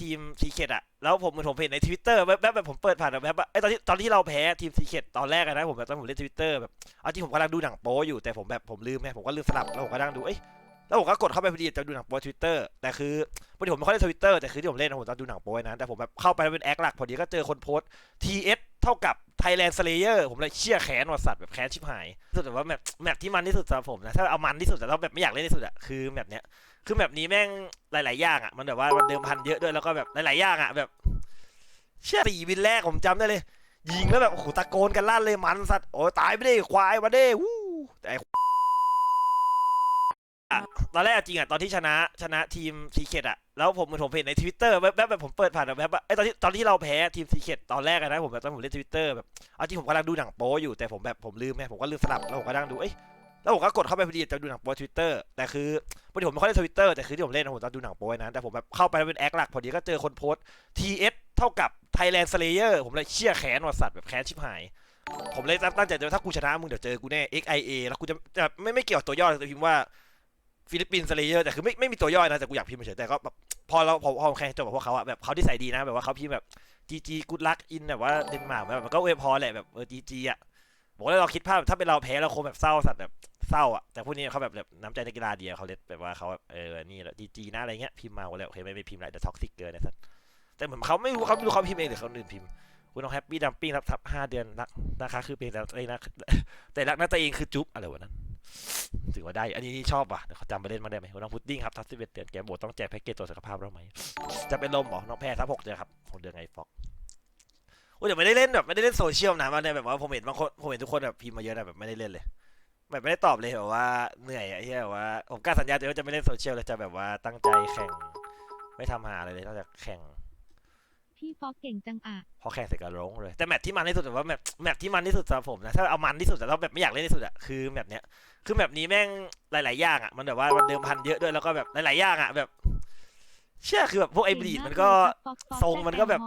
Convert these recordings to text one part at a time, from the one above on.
ทีมซีเคดอะแล้วผมเหมือนผมเห็นในทวิตเตอร์แวบแบบผมเปิดผ่านแบบแบบไอยตอนที่ตอนที่เราแพ้ทีมซีเคดตอนแรกอะนะผมแบบตอนผมเล่นทวิตเตอร์แบบเอาจริงผมกำลังดูหนังโป๊อยู่แต่ผมแบบผมลืมไงผมก็ลืมสลับแล้วผมก็นั่งดูเอ้ยแล้วผมก็กดเข้าไปพอดีจะดูหนังโป๊ทวิตเตอร์แต่คือพอดีผมไม่ค่อยเล่นทวิตเตอร์แต่คือที่ผมเล่นผมตอนดูหนังโป๊นะแต่ผมแบบเข้าไปแล้วเป็นแอคหลักพอดีก็เจอคนโพสต์ TS เท่ากับ Thailand Slayer ผมเลยเชี่ยแค้นว่ะสัตว์แบบแค้นชิบหายรู้สึกว่าแมปแมปที่มันที่สุดสำหรับผมนะถ้าเอามันที่สุดแต่เราแบบไม่อยากเล่นที่สุดอะคือแมปเนี้ยคือแบบนี้แม่งหลายๆอย่างอะมันแบบว่ามันเดิมพันเยอะด้วยแล้วก็แบบหลายๆอย่างอะแบบเชื่อสี่วินแรกผมจำได้เลย ยิงแล้วแบบโอ้โหตะโกนกันลั่นเลยมันสัตว์โอ้ตายไม่ได้ควายมาได้วู้แต่ตอนแรกจริงอะตอนที่ชนะชนะทีมซีเคดอะ แล้วผมเหมือนผมเห็นในทวิตเตอร์แวบแบบผมเปิดผ่านแบบแบบไอยตอนที่ตอนที่เราแพ้ทีมซีเคดตอนแรกอะนะผมแบบตอนผมเล่นทวิตเตอร์แบบเอาจริงผมกำลังดูหนังโป๊อยู่แต่ผมแบบผมลืมไงผมก็ลืมสลับแล้วผมก็นั่งดูเอ้ยแล้วผมก็กดเข้าไปพอดีจะดูหนังโป๊ทวิตเตอร์แต่คือพอดีผมไม่ค่อยเล่นทวิตเตอร์แต่คือที่ผมเล่นนะผมตอนดูหนังโป๊นะแต่ผมแบบเข้าไปแล้วเป็นแอคหลักพอดีก็เจอคนโพสต์ TS เท่ากับ Thailand Slayer ผมเลยเชี่ยแค้นว่ะสัตว์แบบแค้นชิบหาย ผมเลยตั้งใจจะถ้ากูชนะมึงเดี๋ยวเจอกูแน่ XIA แล้วกูจะจะไม่ไม่เกี่ยวกับตัวย่อแต่พิมพ์ว่า ฟิลิปปินส์ Slayer แต่คือไม่ไม่มีตัวย่อยนะแต่กูอยากพิมพ์เฉยแต่ก็แบบพอเราพอพอแข่งจบกับพวกเขาอะแบบเขาที่ใส่ดีนะแบบว่าเขาพิมพ์แบบ GG good luck in แบบว่าเดนมาร์กแบบมันก็เวพอแหละแบบเออ GG อะผมเลยเราคิดภาพถ้าเป็นเราแพ้เราคงแบบเศร้าสัตว์แบบเศร้าอะแต่พวกนี้เขาแบบแบบน้ำใจนักกีฬาเดีอะเขาเล่นแบบว่าเขาแบบเออนี่แหละดีจีนะอะไรเงี้ยพิมพ์มาหมดแล้วโอเคไม่ไม่พิมพ์อะไรแต่ท็อกซิกเกินนะสัสแต่เหมือนเขาไม่รู้เขาไม่รู้เขาพิมพ์เองหรือเขาอื่นพิมพ์คุณน้องแฮปปี้ดัมปิ้งรับทับห้าเดือนรักนะคะคือเพลงแต่เองนะแต่รักนักตัวเองคือจุ๊บอะไรวะนั้น ถือว่าได้ อันนี้ชอบว่ะเขาจำไปเล่นมาได้ไหมน้องพุดดิ้งครับทับสิบเอ็ดเดือนแกโบต้องแจกแพ็กเกจตัวสุขภาพเราไหม จะเป็นลมเหรอ น้องแพ้ทับหกเดือนครับหกเดือนไงฟอกโอ้ยเดี๋ยวไม่ได้เล่นแบบไม่ได้เล่นโซเชียลนะมาเนี่ยแบบว่าผมเห็นบางคนผมเห็นทุกคนแบบพิมพ์มาเยอะนะแบบไม่ได้เล่นเลยแบบไม่ได้ตอบเลยแบบว่าเหนื่อยอะไอ้เหี้ยแบบว่าผมกล้าสัญญาตัวเองว่าจะไม่เล่นโซเชียลเลยจะแบบว่าตั้งใจแข่ง ไม่ทำหาอะไรเลยนอกจากแข่ง พี่ฟอกเก่งจังอะพอแข่งเสร็จก็ร้องเลย แต่แมตช์ที่มันที่สุดแต่ว่าแมตช์แมตช์ที่มันที่สุดสำหรับผมนะถ้าเอามันที่สุดแต่เราแบบไม่อยากเล่นที่สุดอะคือแมตช์เนี้ยคือแมตช์นี้แม่งหลาย ๆ อย่างอะมันแบบว่ามันเดิมพันเยอะด้วยแล้วก็แบบหลาย ๆ อย่างอะแบบ เชื่อคือแบบพวกไอ้บลีดมันก็ ทรงมันก็แบบ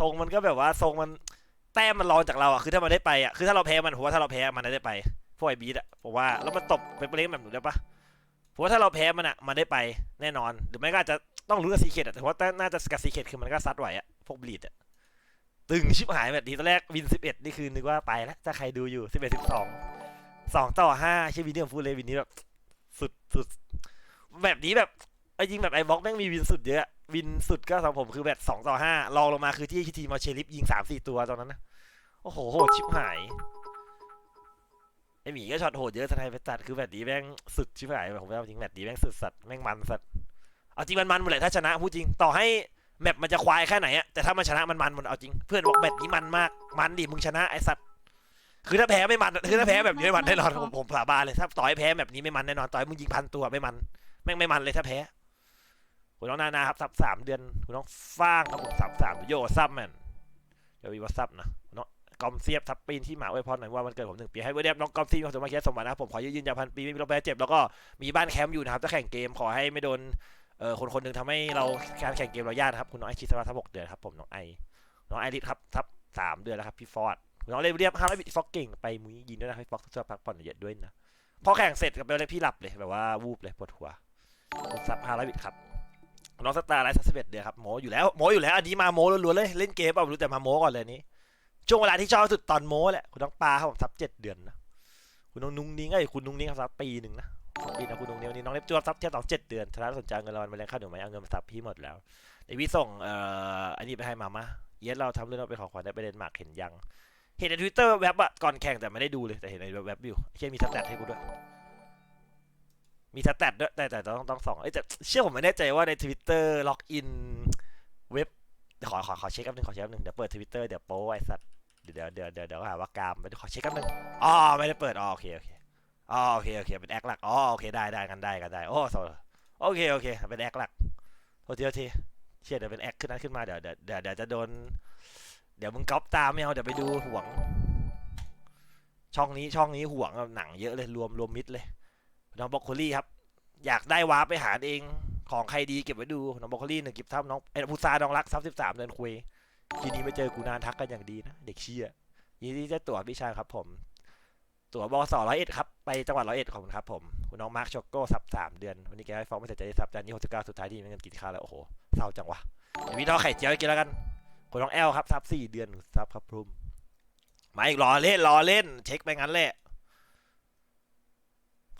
ทรงมันก็แบบว่าทรงมันแต้มมันรองจากเราอะคือถ้ามันได้ไปอะคือถ้าเราแพ้มันผมว่าถ้าเราแพ้มันได้ไปพวกไอ้บีดอะผมว่าแล้วมันตบไปเล่นแบบหนูได้ปะผมว่าถ้าเราแพ้มันอะมันได้ไปแน่นอน หรือไม่ก็อาจจะ ต้องรู้กับซีเคดอะแต่ว่าน่าจะกับซีเคดคือมันก็ซัดไหวอะพวกบลีดอะตึงชิบหายแบบนี้ตอนแรกวินสิบเอ็ดนี่คือนึกว่าไปแล้วถ้าใครดูอยู่สิบเอ็ดสิบสองสองต่อห้าใช่วินที่ผมพูเลวินนี้แบบสุดสุดแบบนี้แบบไอ้จริงแบบไอ้บล็อกแม่งมีวินสุดเยอะวินสุดก็สำหรับผมคือแบบสองต่อห้ารองลงมาคือที่ทีมมาเชลิฟยิงสามสี่ตัวตอนนั้นนะโอ้โหโหดชิบหายไอหมีก็ช็อตโหดเยอะสไนไปตัดคือแบบนี้แม่งสุดชิบหายผมว่าจริงแบบนี้แม่งสุดสัตว์แม่งมันสัตว์ เอาจริงมันมันหมดเลยถ้าชนะพูดจริงต่อให้แมปมันจะควายแค่ไหนอะแต่ถ้ามันชนะมันมันหมดเอาจริง เพื่อนบอกแบบนี้มันมากมันดิมึงชนะไอสัตว์คือถ้าแพ้ไม่มันคือถ้าแพ้แบบนี้ไม่มันแน่นอนผมผมสาบานเลยถ้าต่อยแพ้แบบนี้ไม่มันแน่นอนต่อยมึงยิงพันตัวไม่มันแม่งไม่มันเลยถ้าแพ้คุณน้องนานาครับซับสามเดือนคุณน้องฟ้างครับผมซับสามโยซับแมนเดี๋ยววีว่าซับนะคุณน้องกอมเสียบทับปีนที่หมาอวยพรหน่อยว่ามันเกิดผมหนึ่งปีให้เวเดียบน้องกอมซีมาสมมาเคียสมบัตินะผมขอยืนยันพันปีไม่มีโรคแพ้เจ็บแล้วก็มีบ้านแคมป์อยู่นะครับจะแข่งเกมขอให้ไม่โดน เออคนคนหนึ่งทำให้เราการแข่งเกมเรายากนะครับ คุณน้องไอชิสมาทับหกเดือนครับผมน้องไอน้องไอริสครับทับสามเดือนแล้วครับพี่ฟอร์ดน้องเลเรียบห้าร้อยบิฟอกเก่งไปมุ้ยยินด้วยนะให้ฟอกช่วยพักผ่อนเยอะด้วยนะพอแข่งเสร็จกับเบลเลยพี่หลับเลยแบบว่าวูบเลยปวดหัวซับห้าร้อยบิครับน้องสตาร์ไลท์สิบเอ็ดเดือนครับโมอยู่แล้วโมอยู่แล้วอันนี้มาโมล้วนๆเลยเล่นเกมเปล่าไม่รู้แต่มาโมก่อนเลยนี้ช่วงเวลาที่ชอบสุดตอนโมแหละคุณต้องปลาครับผมซับเจ็ดเดือนนะคุณน้องนุ้งนิ้งไอ้คุณนุ้งนิ้งครับซับปีหนึ่งนะ ปีนะคุณนุ้งนิ้งวันนี้น้องเล็บจวบซับเทียบสองเจ็ดเดือนธนาสนใจเงินรางวัลมาเลี้ยงข้าวหนูไหมเอาเงินมาซับพี่หมดแล้วเดวิส่งเอ่ออันนี้ไปให้มาม่าเยสเราทำเรื่องเราไปของขวัญได้ไปเดนมาร์กเห็นยัง เห็นในทวิตเตอร์แว็บอะก่อนแข่งแต่ไม่ได้ดูเลยแต่เห็นในแว็บอยู่เช่นมีสแตทให้กูด้วยมีสแตทด้วยแต่แต่ต้องต้องส่องเอ้ยแต่เชื่อผมไม่แน่ใจว่าในทวิตเตอร์ล็อกอินเว็บขอขอขอเช็คแป๊บนึงขอเช็คแป๊บนึงเดี๋ยวเปิดทวิตเตอร์เดี๋ยวโป้ไอ้สัตว์เดี๋ยวเดี๋ยวเดี๋ยวเดี๋ยวหาว่ากามไปขอเช็คกันหนึ่งอ๋อไม่ได้เปิดอ๋อโอเคโอเค อ๋อโอเคโอเคเป็นแอคหลักอ๋อโอเคได้ได้กันได้กันได้โอ้โซโอเคโอเคเป็นแอคหลักโทษทีโทษทีเชี่ยเดี๋ยวเป็นแอคขึ้นนั้นขึ้นมาเดี๋ยวเดี๋ยวเดี๋ยวจะโดน เดี๋ยวมึงก๊อปตามไม่เอาเดี๋ยวไปดูห่วง ช่องนี้ช่องนี้ห่วงหนังเยอะเลยรวมรวมมิดเลยน้องบล็อกโคลี่ครับ อยากได้วาร์ปไปหาเองของใครดีเก็บไว้ดูน้องบล็อกโคลี่หนึ่งกิบทับน้องไอ้พุทราน้องรักซับสิบสามเดินคุยทีนี้ไม่เจอกูนานทักกันอย่างดีนะเด็กเชี่ยยินดีจะตั๋วพี่ชายครับผม ตั๋วบสร้อยเอ็ดครับ ไปจังหวัดร้อยเอ็ดขอบคุณครับผมคุณน้องมาร์คช็อกโก้ซับสามเดือน วันนี้แกให้ฟ้องไม่เสร็จจะได้ซับแต่นี่หกสิบเก้าสุดท้ายที่มีเงินกินข้าวแล้วโอ้โหเศร้าจังวะเดี๋ยวพี่ทอดไข่เจียวกินแล้วกันคุณน้องแอลครับซับสี่เดือนซับครับพรุ่มมาอีกรอเล่นรอเล่น เช็คไปงั้นแหละ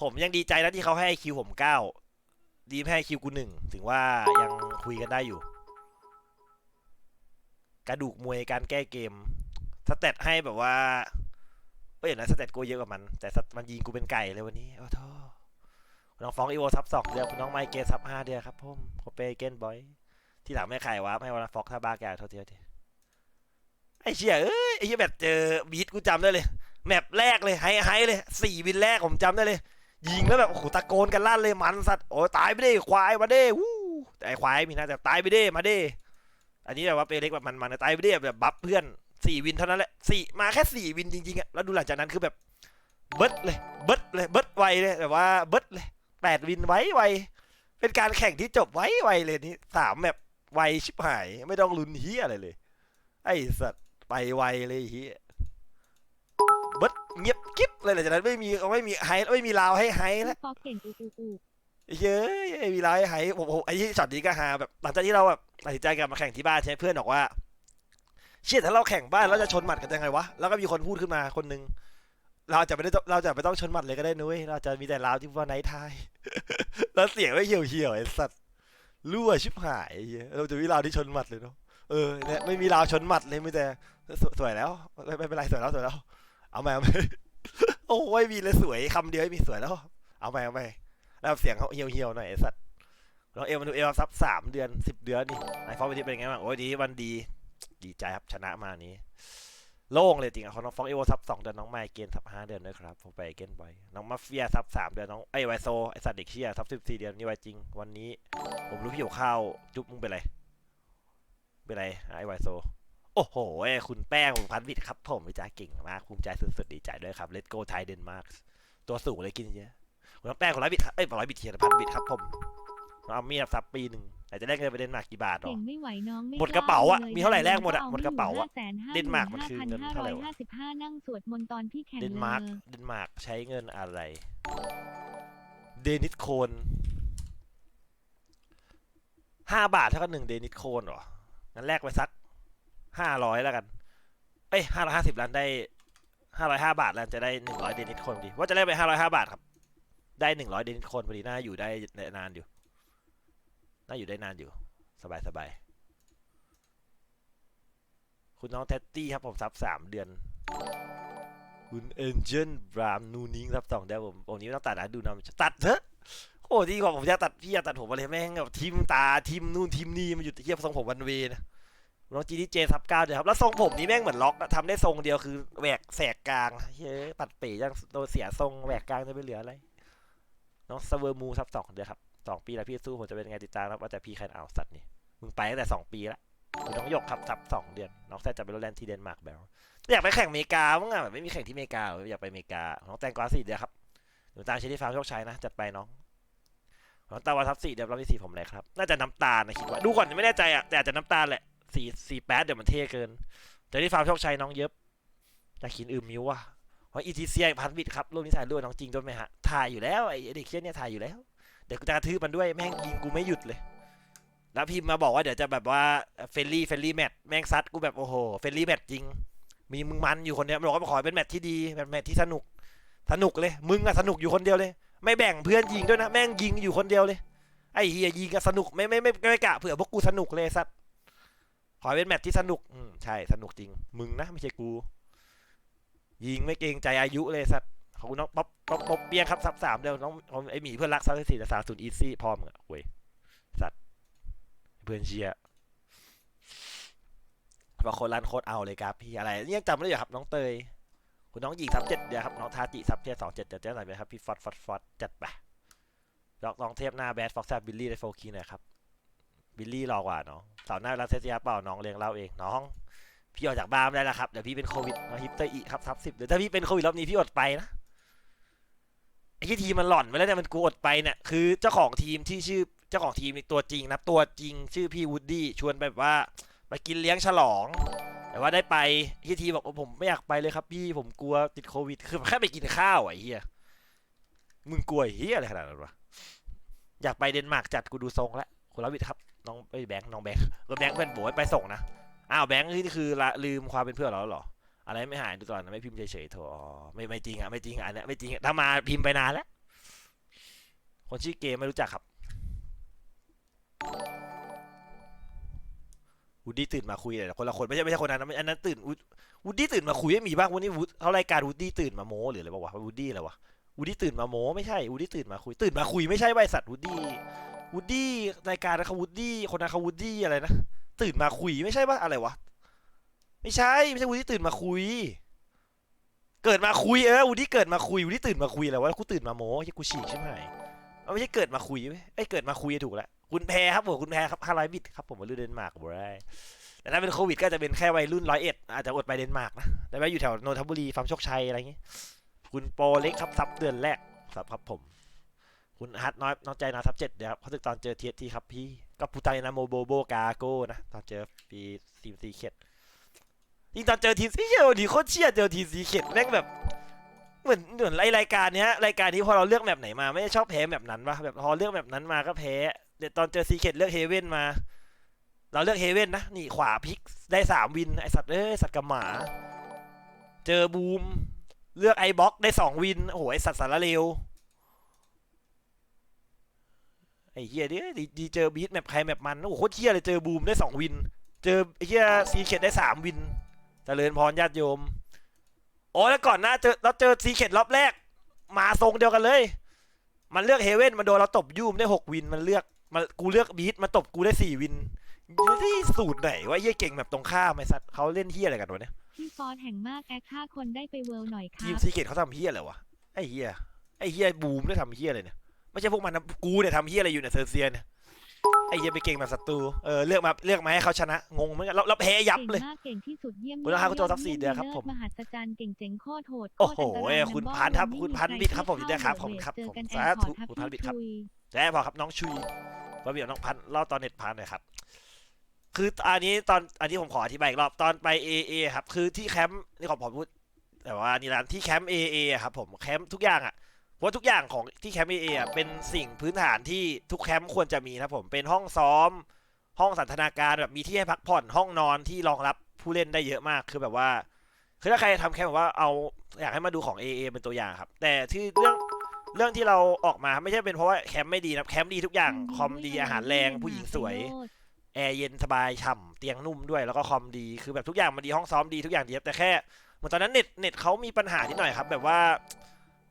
ผมยังดีใจนะที่เขาให้คิวผมเก้าดีไม่ให้คิวกูหนึ่งถึงว่ายังคุยกันได้อยู่ กระดูกมวยการแก้เกมสเตตให้แบบว่า เอ้ยนะสเตตกูเยอะกว่ามัน แต่สเตมันยิงกูเป็นไก่เลยวันนี้โอ้โทน้องฟองอีโวซับสองเดียวคุณน้องไมเกซับห้าเดียวครับผมโคเปเกนบอย ที่หลังไม่ขายวะให้วันฟอกถ้าบ้าแกโทษทีโทษทีไอ้เชี่ยเอ้ยไอ้เชี่ยแบบเจอบีทกูจำได้เลย แมปแรกเลยไฮไฮเลยสี่วินแรกผมจำได้เลย ยิงแล้วแบบโอ้โหตะโกนกันลั่นเลยมันสัตว์โอ้ยตายไปดิควายมาดิวู้แต่ไอควายมีน่าจะตายไปดิมาดิอันนี้แบบว่าเปเล็กแบบมันมันตายไปดิแบบบัฟเพื่อน สี่วินเท่านั้นแหละสี่มาแค่สี่วินจริงๆอะแล้วดูหลังจากนั้นคือแบบเบิดเลยเบิดเลยเบิดไวเลยแบบว่าเบิดเลยแปดวินไว้ไวเป็นการแข่งที่จบไว้ไวเลยนี่สามแบบไวชิบหาย ไม่ต้องลุ้นเฮียอะไรเลย ไอ้สัตว์ไปไวเลยเฮียเบิดเงียบกิ๊บเลยหลังจากนั้นไม่มีไม่มีไฮไม่มีลาวให้ไฮแล้วพี่ฟอกเก่งอูอูอูเย้ยไอ้วีไลท์ไฮผมผมไอ้ที่ช็อตนี้ก็ฮาแบบหลังจากที่เราแบบตัดสินใจกลับมาแข่งที่บ้านใช่ไหมเพื่อนบอกว่า เชี่ยถ้าเราแข่งบ้านเราจะชนหมัดกันยังไงวะแล้วก็มีคนพูดขึ้นมาคนหนึงเราจะไม่ได้เราจะไม่ต้องชนหมัดเลยก็ได้นุ้ยเราจะมีแต่ลาวที่ว่าไนท์ไทายแล้วเสียงไม่เหี่ยวเหี่ยวไอ้สัตว์รั่วชิบหายเหี้ยเราจะมีลาวที่ชนหมัดเลยเนาะเออเนี่ยไม่มีลาวชนหมัดเลยไม่แต่สวยแล้วไม่เป็นไรสวยแล้วสวยแล้ว เอาใหม่เอาใหม่โอ้ยมีเลยสวยคำเดียวไม่มีสวยแล้ว เอาใหม่เอาใหม่แล้วเสียงเขาเหี่ยวเหี่ยวหน่อยไอ้สัตว์ลองเอวมาดูเอวซับสามเดือนสิบเดือนนี่ไอฟอร์วันนี้เป็นไงบ้างโอ้ยดีวันดี ดีใจครับชนะมานี้ โล่งเลยจริงอะของน้องฟองเอวซับสองเดือนน้องไมค์เกนซับห้าเดือนด้วยครับผมไปเกนบ่อยน้องมาเฟียซับสามเดือนน้องไอไวโซไอสัตว์เด็กเชียซับสิบสี่เดือนนี่ไวจริง วันนี้ ผมรู้พี่อยู่ข้าวจุ๊บมึงเป็นไรเป็นไรไอไวโซโอ้โหเอ้ยคุณแป้งผมพันวิทย์ครับผมวิจาเก่งมากภูมิใจสุดๆดีใจด้วยครับเลตโกไทยเดนมาร์กตัวสูงเลยกินเยอะผมต้องแป้งคนร้อยบิตครับเอ้ยร้อยบิตเทียนพันบิตครับผมเอามีดซับปีหนึ่ง แต่จะได้เงินไปเดนมาร์กกี่บาทหรอ เก่งไม่ไหวน้องไม่หมดกระเป๋าอะมีเท่าไหร่แลกหมดอะหมดกระเป๋าอะเดนมาร์กมันคือเงินเท่าไหร่วะนั่งสวดมนต์ตอนพี่แข่งเดนมาร์กเดนมาร์กใช้เงินอะไร เดนิสโคนห้าบาทเท่ากับหนึ่งเดนิสโคนหรอ งั้นแลกไปสักห้าร้อยแล้วกัน เอ้ยห้าร้อยห้าสิบล้านได้ห้าร้อยห้าบาทแล้วจะได้หนึ่งร้อยเดนิสโคนพอดี ว่าจะได้ไปห้าร้อยห้าบาทครับ ได้หนึ่งร้อยเดนิสโคนพอดีน่าอยู่ได้นานอยู่ น่าอยู่ได้นานอยู่ สบายสบายคุณน้องเท็ตตี้ครับผมซับสามเดือน คุณเอ็นเจนบรามนูนิงซับสองเดือนผมผมนี้ไม่ต้องตัดนะดูนำตัดเถอะโอ้ดีกว่าผมอยากตัดพี่อยากตัดผมมาเลยแม่งแบบทิมตาทิมนู่นทิมนี่มันอยู่เทียบทรงผมวันเวนะน้องจีดีเจซับเก้าเดือนครับแล้วทรงผมนี้แม่งเหมือนล็อกทำได้ทรงเดียวคือแหวกแสกกลางเฮ้ยปัดเป๋ยังโดนเสียทรงแหวกกลางจะไม่เหลืออะไรน้องสเวอร์มูซับสองเดือนครับ สองปีแล้วพี่สู้ผมจะเป็นไงติดตามครับว่าแต่พี่ใครเอาสัตว์นี่มึงไปตั้งแต่สองปีละคุณน้องหยกครับซับสองเดือนน้องแซดจะไปโรแลนด์ที่เดนมาร์กแบลอยากไปแข่งอเมริกามั้งอะแบบไม่มีแข่งที่อเมริกาอยากไปอเมริกาน้องแตงกวาสี่เดือนครับหนูตามเชอรี่ฟาร์มโชคชัยนะจัดไปน้องน้องตาวาทับสี่เดือนรอบที่สี่ผมเลยครับน่าจะน้ำตาลนะคิดว่าดูก่อนไม่แน่ใจอะแต่อาจจะน้ำตาลแหละสี่สี่แปดเดี๋ยวมันเท่เกินเชอรี่ฟาร์มโชคชัยน้องเย็บแต่ขินอืมมิวว่ะเพราะอีทีเซียพันวิทครับรูปนี้ถ่ายด้วยน้องจริงด้วยไหมฮะถ่ายอยู่แล้วไอ้เด็กเชี่ยเนี่ยถ่ายอยู่แล้ว เดี๋ยวกูจะกระทืบมันด้วยแม่งยิงกูไม่หยุดเลย แล้วพิมพ์มาบอกว่าเดี๋ยวจะแบบว่าเฟลลี่เฟลลี่แมทแม่งซัดกูแบบโอ้โหเฟลลี่แมทจริง มีมึงมันอยู่คนเดียวบอกว่าขอให้เป็นแมทที่ดีแบบแมทที่สนุก สนุกเลย มึงอะสนุกอยู่คนเดียวเลย ไม่แบ่งเพื่อนยิงด้วยนะแม่งยิงอยู่คนเดียวเลยไอ้เฮียยิงกันสนุกไม่ไม่ไม่ไม่กะเผื่อพวกกูสนุกเลยสัตว์ขอให้เป็นแมทที่สนุกอืมใช่สนุกจริง มึงนะไม่ใช่กู ยิงไม่เกรงใจอายุเลยสัตว์ ขอบคุณน้องป๊อปป๊อปป๊อปเปียงครับซับสามเดียวน้องไอหมีเพื่อนรักซับสี่แต่สามศูนย์อีซี่พร้อมอะเว้ยสัตว์เพื่อนเชียร์ว่าคนรันโคตรเอาเลยครับพี่อะไรนี่ยังจำไม่ได้อยู่ครับน้องเตยคุณน้องหญิงซับเจ็ดเดียวครับน้องทาจิซับเจ็ดสองเจ็ดเดี๋ยวเจ้าไหนไปครับพี่ฟอดฟอดฟอดจัดไปลองลองเทปหน้าแบดฟ็อกซ์บิลลี่ในโฟคีหน่อยครับบิลลี่รอกว่าน้องสาร์หน้ารัสเซียเปล่าน้องเลี้ยงเล่าเองน้องพี่ออกจากบ้านไม่ได้แล้วครับเดี๋ยวพี่เป็นโควิดมาฮิปเตอร์อีครับทับสิบเดี๋ยวถ้าพี่เป็นโควิดรอบนี้พี่อดไปนะ ไอ้ที่ทีมมันหล่อนไปแล้วเนี่ยมันกูอดไปเนี่ยคือเจ้าของทีมที่ชื่อเจ้าของทีมตัวจริงนะตัวจริงชื่อพี่วูดดี้ชวนไปแบบว่าไปกินเลี้ยงฉลอง แต่ว่าได้ไปที่ทีบอกว่าผมไม่อยากไปเลยครับพี่ผมกลัวติดโควิด คือแค่ไปกินข้าวไอ้เหี้ยมึงกลัวเหี้ยอะไรขนาดนั้นวะอยากไปเดนมาร์กจัดกูดูทรงแล้วคุณลวิทครับน้องไอ้แบงค์น้องแบงค์ก็แบงค์เป็นโบให้ไปส่งนะอ้าวแบงค์นี่คือละลืมความเป็นเพื่อนเราแล้วหรอ อะไรไม่หายดูก่อนนะไม่พิมพ์เฉยๆโถอ๋อไม่ไม่จริงอะไม่จริงอะอันเนี้ยไม่จริงอะถ้ามาพิมพ์ไปนานแล้ว คนชื่อเกมไม่รู้จักครับวูดดี้ตื่นมาคุยเลยคนละคนไม่ใช่ไม่ใช่คนนั้นนะอันนั้นตื่นวูดดี้ตื่นมาคุยไม่มีบ้างวันนี้วูดเขารายการวูดดี้ตื่นมาโม้หรืออะไรบ้างวะวูดดี้อะไรวะวูดดี้ตื่นมาโม้ไม่ใช่วูดดี้ตื่นมาคุยตื่นมาคุยไม่ใช่บริษัทวูดดี้วูดดี้รายการนะเขาวูดดี้คนนั้นเขาวูดดี้อะไรนะตื่นมาคุยไม่ใช่ปะอะไรวะ ไม่ใช่ไม่ใช่วูดี้ตื่นมาคุย เกิดมาคุยเออวูดี้เกิดมาคุยวูดี้ตื่นมาคุยอะไรวะกูตื่นมาโม้ที่กูฉีกใช่ไหมไม่ใช่เกิดมาคุยไอ้เกิดมาคุยถูกแล้วคุณแพรครับผมคุณแพรครับห้าร้อยบิตครับผมมารุ่นเดนมาร์กบรายแต่ถ้าเป็นโควิดก็จะเป็นแค่วัยรุ่นร้อยเอ็ดอาจจะอดไปเดนมาร์กนะแต่ว่าอยู่แถวนนทบุรีฟาร์มโชคชัยอะไรอย่างงี้ คุณโปรเล็กครับซับเดือนแรกซับครับผม คุณฮัทน้อยน้องใจนาซับเจ็ดเดี๋ยวครับเขาตึกตอนเจอเทียทีครับพี่ก็ปูตานะโมโบโบกาโก้นะตอนเจอปีทีมซีเข็ด ยิ่งตอนเจอทีมซีเข็ดดีโคตรเชี่ยเจอทีมซีเข็ดแม่งแบบเหมือนเหมือนรายการเนี้ยรายการนี้พอเราเลือกแบบไหนมา ไม่ได้ชอบแพ้แบบนั้นปะแบบพอเลือกแบบนั้นมาก็แพ้เดี๋ยวตอนเจอซีเคทเลือกเฮเว่นมา เราเลือกเฮเว่นนะนี่ขวาพลิกได้สามวินไอสัตว์เอ้ยสัตว์กับหมา เจอบูม เลือกไอบ็อกได้สองวินโอ้โหไอสัตว์สารเลวไอเฮียดิดีเจอบีทแมปใครแมปมันโอ้โหโคตรเฮียเลยเจอบูมได้สองวิน เจอไอเฮียซีเคทได้สามวิน เจริญพรญาติโยม โอ้แล้วก่อนหน้าเจอเราเจอซีเข็ดรอบแรก มาทรงเดียวกันเลย มันเลือกเฮเว่นมันโดนเราตบยูมได้หกวินมันเลือกมันกูเลือกบีทมาตบกูได้สี่วินที่สูตรไหนวะเฮียเก่งแบบตรงข้ามไอ้สัตว์เขาเล่นเฮียอะไรกันวะเนี่ยพี่ฟอสแห่งมากแอคห้าคนได้ไปเวิลด์หน่อยคทีรัมบซีเข็ดเขาทำเฮียอะไรวะไอ้เฮียไอ้เฮียบูมได้ทำเฮียอะไรเนี่ยไม่ใช่พวกมันนะกูเนี่ยทำเฮียอะไรอยู่เนี่ยเซอร์เซียเนี่ย ไอ้เฮียไปเก่งแบบศัตรู เออเลือกมาเลือกมาให้เขาชนะ งงเหมือนกันเราเราแพ้ยับเก่งเลยมากเก่งที่สุดเยี่ยมคุณราคาคุณโจทับสี่เดือนครับผม มหัศจรรย์เก่งเจ๋งโคตรโหดโอ้โหตรนตรายคุณมัพันธุ์ครับไม่คุณมีพันธุ์ใบิดครับผมที่ยินดีครับเข้าผมครับเจอผมกันสาแอนพธุอร์ตครับคุณพันธุ์บิดครับชุยแจ้พอครับน้องชุยว่าเดี๋ยวน้องพันธุ์เล่าตอนเน็ตพันหน่อยครับ คืออันนี้ตอนอันนี้ผมขออธิบายอีกรอบตอนไป AA ครับ คือที่แคมป์นี่ขอผมพูดแต่ว่านี่ร้านที่แคมป์ AA อะครับผมแคมป์ทุกอย่างอะ เพราะทุกอย่างของที่แคมป์ AA อะเป็นสิ่งพื้นฐานที่ทุกแคมป์ควรจะมีนะผมเป็นห้องซ้อม ห้องสันทนาการแบบมีที่ให้พักผ่อนห้องนอนที่รองรับผู้เล่นได้เยอะมากคือแบบว่าคือถ้าใครทำแคมป์แบบว่าเอาอยากให้มาดูของ AA เป็นตัวอย่างครับ แต่ที่เรื่องเรื่องที่เราออกมาไม่ใช่เป็นเพราะว่าแคมป์ไม่ดีนะแคมป์ดีทุกอย่างคอมดีอาหารแรงผู้หญิงสวยแอร์เย็นสบายฉ่ำเตียงนุ่มด้วยแล้วก็คอมดีคือแบบทุกอย่างมันดีห้องซ้อมดีทุกอย่างดีแต่แค่เหมือนตอนนั้นเน็ตเน็ตเขามีปัญหานิดหน่อยครับ แบบว่า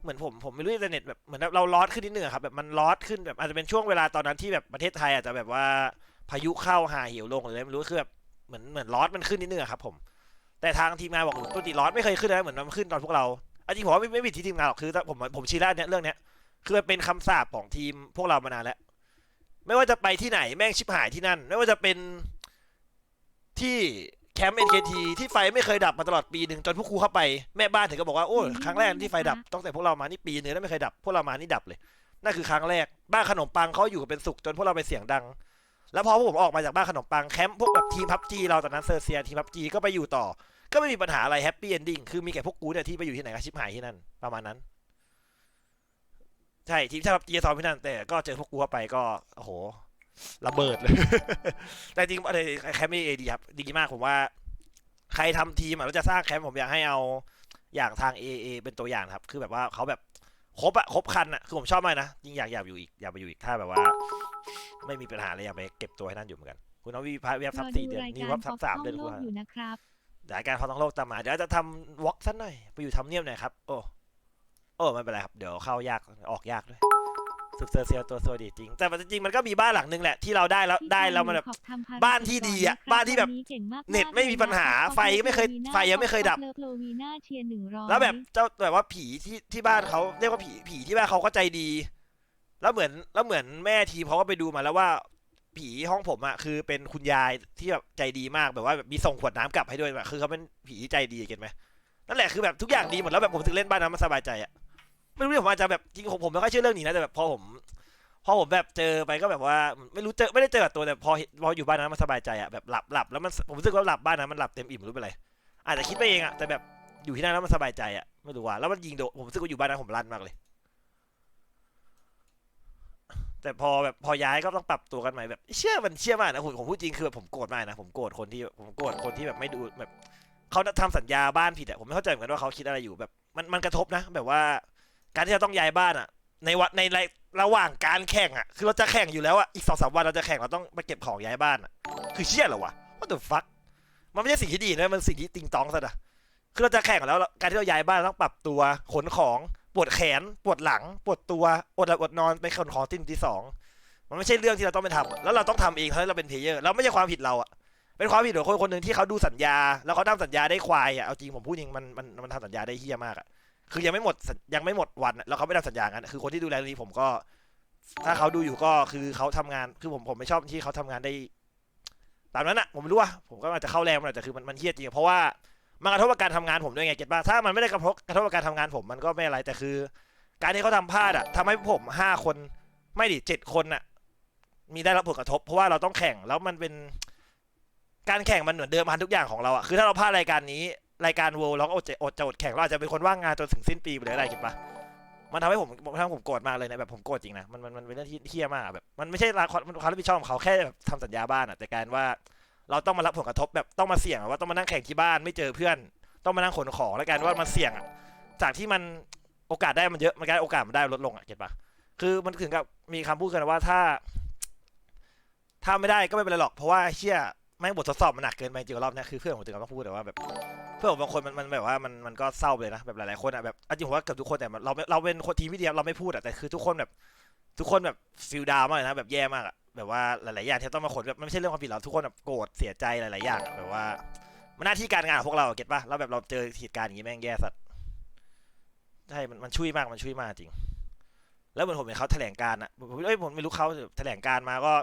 เหมือนผมผมไม่รู้จะเทอร์เน็ตแบบเหมือนเราลอดขึ้นนิดหนึ่งครับแบบมันลอดขึ้นแบบอาจจะเป็นช่วงเวลาตอนนั้นที่แบบประเทศไทยอาจจะแบบว่าพายุเข้าหาเหี่ยวลงหรืออะไรไม่รู้คือแบบเหมือนเหมือนลอดมันขึ้นนิดนึงครับผมแต่ทางทีมงานบอกปกติลอดไม่เคยขึ้นนะเหมือนมันขึ้นตอนพวกเราอันจริงผมว่ไม่ไม่ผิดที่ทีมงานหรอกคือถ้าผมผมชี้แล้วเนี่ยเรื่องเนี้ยคือมันเป็นคำสาปของทีมพวกเรามานานแล้ว ไม่ว่าจะไปที่ไหนแม่งชิบหายที่นั่น ไม่ว่าจะเป็นที่ คมป์ NKT ที่ไฟไม่เคยดับมาตลอดปีหนึ่งจนพวกครูเข้าไปแม่บ้านถึงก็บอกว่าโอ้ยครั้งแรกที่ไฟดับตั้งแต่พวกเรามานี่ปีนึงแล้วไม่เคยดับพวกเรามานี่ดับเลยนั่นคือครั้งแรกบ้านขนมปังเขาอยู่กันเป็นสุขจนพวกเราไปเสียงดัง แล้วพอพวกผมออกมาจากบ้านขนมปังแคมป์พวกแบบทีมพับจีเราตอนนั้นเซอร์เซียทีมพับจีก็ไปอยู่ต่อ ก็ไม่มีปัญหาอะไรแฮปปี้เอนดิ้งคือมีแค่พวกกูเนี่ยที่ไปอยู่ที่ไหนก็ชิบหายที่นั่นประมาณนั้น ใช่ทีมชาติพับจีซ้อมที่นั่นแต่ก็เจอพวกกูเข้าไปก็โอ้โห ระเบิดเลย แต่จริงอะไรแคมป์เอดีครับดีมากผมว่า ใครทำทีมอะแล้วจะสร้างแคมป์ผมอยากให้เอาอย่างทาง AA เป็นตัวอย่างครับ คือแบบว่าเขาแบบครบอะครบคันอะคือผมชอบมากนะยิ่งอยากอยากอยู่อีกอยากไปอยู่อีกถ้าแบบว่า ไม่มีปัญหาอะไรอยากไปเก็บตัวให้นั่นอยู่เหมือนกัน คุณน้องวีพาวีรซัอบสี่ดูเดือนรายนี่การวับฟซัอบกสามท่องเดือนโลกูกอยู่นะครับรายการพอท้องโลกตามมาเดี๋ยวจะทำวอล์กสักหน่อยไปอยู่ทำเนียบหน่อยครับ โอ้โอ้ไม่เป็นไรครับ เดี๋ยวเข้ายากออกยากด้วย สุดเซอร์เซียตัวสวยดีจริง แต่มันจริงๆมันก็มีบ้านหลังนึงแหละที่เราได้แล้วได้แล้วมันแบบขอบทำภรกิจบ้านที่ดีอะก่นนบ้านที่แบบวัก่งากๆเน็ตไม่มีปัญหาลไฟก็ไม่เคยขอบไฟยังไม่เคยดับขอบโลวีน่าเชียร์หนึ่งร้อยแล้วแบบเจ้าแบบว่าผีที่ที่บ้านเขาเรียกว่าผีผีที่บ้านเขาก็ใจดี แล้วเหมือนแล้วเหมือนแม่ทีมเขาก็ไปดูมาแล้วว่าผีห้องผมอะคือเป็นคุณยายที่แบบใจดีมากแบบว่าแบบมีส่งขวดน้ำกลับให้ด้วยแบบคือเขาเป็นผีที่ใจดีเก็ตไหมนั่นแหละคือแบบทุกอย่างดีหมดแล้วแบบผมถึงเล่นบ้านนั้นมันสบายใจอะ ไม่รู้ดิผมอาจจะแบบจริงผมผมไม่ค่อยเชื่อเรื่องนี้นะแต่แบบพอผม พอผมแบบเจอไปก็แบบว่า ไม่รู้เจอไม่ได้เจอกับตัวแต่พอพออยู่บ้านนั้นมันสบายใจอะแบบหลับหลับแล้วมันผมรู้สึกว่าหลับบ้านนั้นมันหลับเต็มอิ่มไม่รู้เป็นไรอาจจะคิดไปเองอะแต่แบบอยู่ที่นั่นแล้วมันสบายใจอะไม่รู้ว่าแล้วมันยิงโดนผมรู้สึกว่าอยู่บ้านนั้นผมลั่นมากเลย แต่พอแบบพอย้ายก็ต้องปรับตัวกันใหม่แบบเชื่อมันเชื่อมากนะผมผมพูดจริงคือแบบผมโกรธมากนะผมโกรธคนที่ผมโกรธคนที่แบบไม่ดูแบบเขาทำสัญญาบ้านผิดอะผมไม่เข้าใจเหมือนกันว่าเขาคิดอะไรอยู่แบบ มันมันกระทบนะ แบบว่า การที่เราต้องย้ายบ้านอะ ในวัดในในระหว่างการแข่งอะ คือเราจะแข่งอยู่แล้วอะ อีกสองสามวันเราจะแข่งเราต้องไปเก็บของย้ายบ้านอะ คือเชี่ยเหรอวะ what the fuck มันไม่ใช่สิ่งที่ดีนะมันสิ่งที่ติงตองซะนะคือเราจะแข่งแล้ว การที่เราย้ายบ้านต้องปรับตัวขนของปวดแขนปวดหลังปวดตัวอดหลับอดนอนไปขนของที่หนึ่งที่สองมันไม่ใช่เรื่องที่เราต้องไปทำแล้วเราต้องทำเองเท่านั้นเราเป็นเพลเยอร์แล้วไม่ใช่ความผิดเราอะเป็นความผิดของคนคนหนึ่งที่เขาดูสัญญา แล้วเขาทำสัญญาได้ควายอะเอาจริงผมพูดจริงมันมันมันทำสัญญาได้เฮี้ยมากอะ คือยังไม่หมดยังไม่หมดวันอะแล้วเขาไม่ทำสัญญากันคือคนที่ดูแลตรงนี้ผมก็ ถ้าเขาดูอยู่ก็คือเขาทำงานคือผมผมไม่ชอบที่เขาทำงานได้ตามนั้นอะผมไม่รู้ว่าผมก็อาจจะเข้าแรงมันอาจจะคือมันมันเฮี้ยจริงเพราะว่ามันกระทบกับการทำงานผมด้วยไงเก็ตป่ะถ้ามันไม่ได้กระทบกระทบกับการทำงานผมมันก็ไม่อะไรแต่คือ การที่เขาทำพลาดอะทำให้ผมห้าคนไม่ดิเจ็ดคนอะมีได้รับผลกระทบ เพราะว่าเราต้องแข่งแล้วมันเป็นการแข่งมันเหมือนเดิมพันทุกอย่างของเราอะคือถ้าเราพลาดรายการนี้ รายการโวลเราก็อดจะอดจะอดแข่งเราอาจจะเป็นคนว่างงานจนถึงสิ้นปีไปเลยอะไรเก็ตปะมันทำให้ผมมันทำให้ผมโกรธมากเลยนะแบบผมโกรธจริงนะมันมันมันเป็นเรื่องที่เฮี้ยมากแบบมันไม่ใช่ความความรับผิดชอบของเขาแค่แบบทำสัญญาบ้านอะแต่การว่าเราต้องมารับผลกระทบแบบต้องมาเสี่ยงอะว่าต้องมานั่งแข่งที่บ้านไม่เจอเพื่อน ต้องมานั่งขนของแล้วกันว่ามันเสี่ยงอะจากที่มันโอกาสได้มันเยอะมันกลายโอกาสมันได้ลดลงอะเก็ตปะคือมันถึงกับมีคำพูดกันว่าถ้า ถ้าไม่ได้ก็ไม่เป็นไรหรอกเพราะว่าเชี่ย แม่บททดสอบมันหนักเกินไปจริงรอบนี้คือเพื่อนผมถึงกับต้องพูดแต่ว่าแบบเพื่อนผมบางคนมันมันแบบว่ามันมันก็เศร้าเลยนะแบบหลายๆคนอะแบบจริงผมว่าเกือบทุกคนแต่เราเราเป็นคนทีมพี่เดียวเราไม่พูดอะแต่คือทุกคนแบบ ทุกคนแบบฟิลดาวมากเลยนะแบบแย่มากอะแบบว่าหลายๆอย่างที่ต้องมาขนแบบมันไม่ใช่เรื่องความผิดเราทุกคนแบบโกรธเสียใจหลายๆอย่างแบบว่ามันหน้าที่การงานของพวกเราเก็ตป่ะเราแบบเราเจอเหตุการณ์อย่างนี้แม่งแย่สัตว์ใช่มันมันช่วยมากมันช่วยมากจริง แล้วเหมือนผมเห็นเขาแถลงการณ์อะผมเอ้ยผมไม่รู้เขาแถลงการมาก็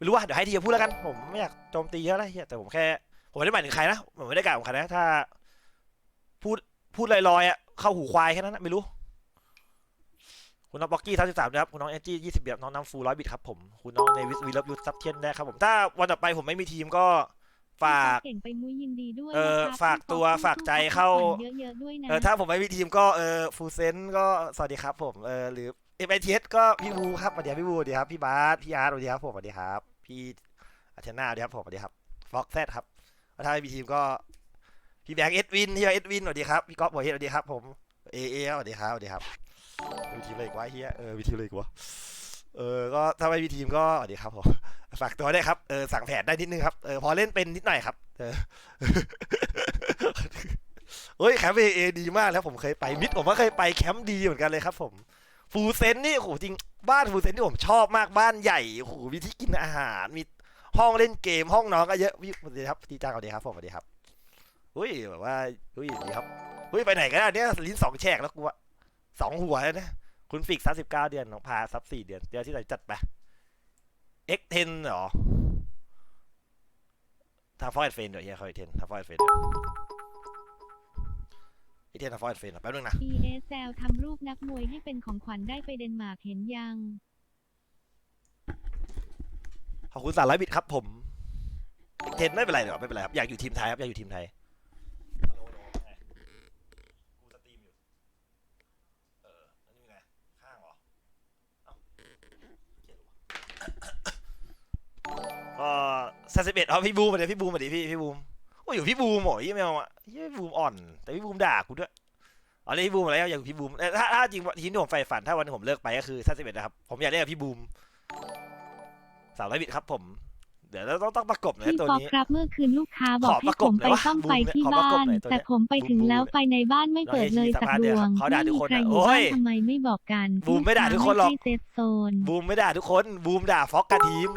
ไม่รู้ว่าเดี๋ยวให้ทีมพูดแล้วกันผมไม่อยากโจมตีเยอะอะไรเฮียแต่ผมแค่ผมไม่ได้หมายถึงใครนะผมไม่ได้กล่าวถึงใครนะถ้า พูดพูดลอยๆอะเข้าหูควายแค่นั้นนะไม่รู้ คุณน้องบ็อกกี้ท่าสิบสามนะครับคุณน้องแอนจี้ยี่สิบแบบน้องน้ำฟูร้อยบิตครับผมคุณน้องเนวิสวีลับยูซับเทียนได้ครับผมถ้าวันต่อไปผมไม่มีทีมก็ฝากเก่งไปมุ้ยยินดีด้วยเออนะครับฝากตัวพี่ป๊อปฝากใจเข้าเยอะๆด้วยนะเออถ้าผมไม่มีทีมก็เออฟูเซนก็สวัสดีครับผมเออหรือเอ็มไอทีก็พี่บูครับสวัสดีครับพี่บูสวัสดีครับพี่บาสพี่อาร์ตสวัสดีครับผมสวัสดีครับ พี่อาเทน่าสวัสดีครับผมสวัสดีครับฟ็อกแซดครับถ้าไม่มีทีมก็พี่แบงค์เอ็ดวินพี่เอ็ดวินสวัสดีครับพี่ก๊อฟบอยเฮดสวัสดีครับผมเอเอสวัสดีครับสวัสดีครับมีทีมอะไรกวะเฮียเออมีทีมอะไรกวะเออก็ถ้าไม่มีทีมก็สวัสดีครับผมฝากตัวได้ครับเออสั่งแผนได้นิดนึงครับเออพอเล่นเป็นนิดหน่อยครับเออเฮ้ยแคมป์เอดีมากแล้วผมเคยไปมิดผมก็เคยไปแคมป์ดีเหมือนกันเลยครับผม ฟูเซนนี่โอ้โหจริงบ้านฟูเซนที่ผมชอบมากบ้านใหญ่โอ้โหมีที่กินอาหารมีห้องเล่นเกมห้องนอนก็เยอะพี่สวัสดีครับพี่จ้าสวัสดีครับผมสวัสดีครับอุ้ยแบบว่าอุ้ยดีครับอุ้ยไปไหนกันเนี่ยลิ้นสองแฉกแล้วกูอะสองหัวแล้วนะคุณฟิกซับสิบเก้าเดือนน้องพาซับสี่เดือนเดือนที่ไหนจัดไปเอ็กเทนเหรอทาฟอยเฟนเดี๋ยวเฮียคอยเทนทาฟอยเฟน เทนฟอยเฟนแป๊บนึงนะ ESL ทำรูปนักมวยให้เป็นของขวัญได้ไปเดนมาร์กเห็นยัง ขอบคุณสารร้อยบิตครับผม เทนไม่เป็นไรเดี๋ยวไม่เป็นไรครับ อยากอยู่ทีมไทยครับ อยากอยู่ทีมไทยกูสตรีมอยู่เอออันนี้ไงข้างเหรอก็ซาสิบเอ็ดเอาพี่บูมมาเดี๋ยวพี่บูมมาดิพี่พี่บูม โอ้ยอยู่พี่บูมเหรอยี่ไม่เอาอะยี่พี่บูมอ่อน แต่พี่บูมด่ากูด้วยเอาเลยพี่บูมมาแล้วอยากอยู่พี่บูมเอ้ยถ้าถ้าจริงทีมที่ผมใฝ่ฝันถ้าวันที่ผมเลิกไปก็คือซาสิบเอ็ดนะครับผมอยากเล่นกับพี่บูมสามร้อยบิตครับผมเดี๋ยวเราต้องต้องประกบหนะพี่ตัวป๊อปนี้ ครับเมื่อคืนลูกค้าบอขกอให้ประกผบมหน่ไปอยวะต้องไปบูมเนี่ยที่ขอประบ้ากบนหน่อยตัวเนี้ยแต่ผมไปถึงบูมแล้วไปในบ้านไม่เปิดเลยน้องสักเอดจีวงเขาด่าทุกคนใครอะอยู่โอ้บ้านยทำไมไม่บอกกันบูมไม่ด่าทุกคนหรอกไม่ใช่เซฟโซนบูมไม่ด่าทุกคน บูมด่าฟ็อกกับทีม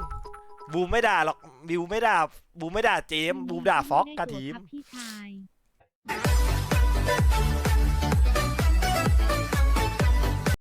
บูมไม่ด่าหรอก บิวไม่ด่าบูมไม่ด่าเจมส์บูมด่าฟ็อกกระทีม พี่ชาย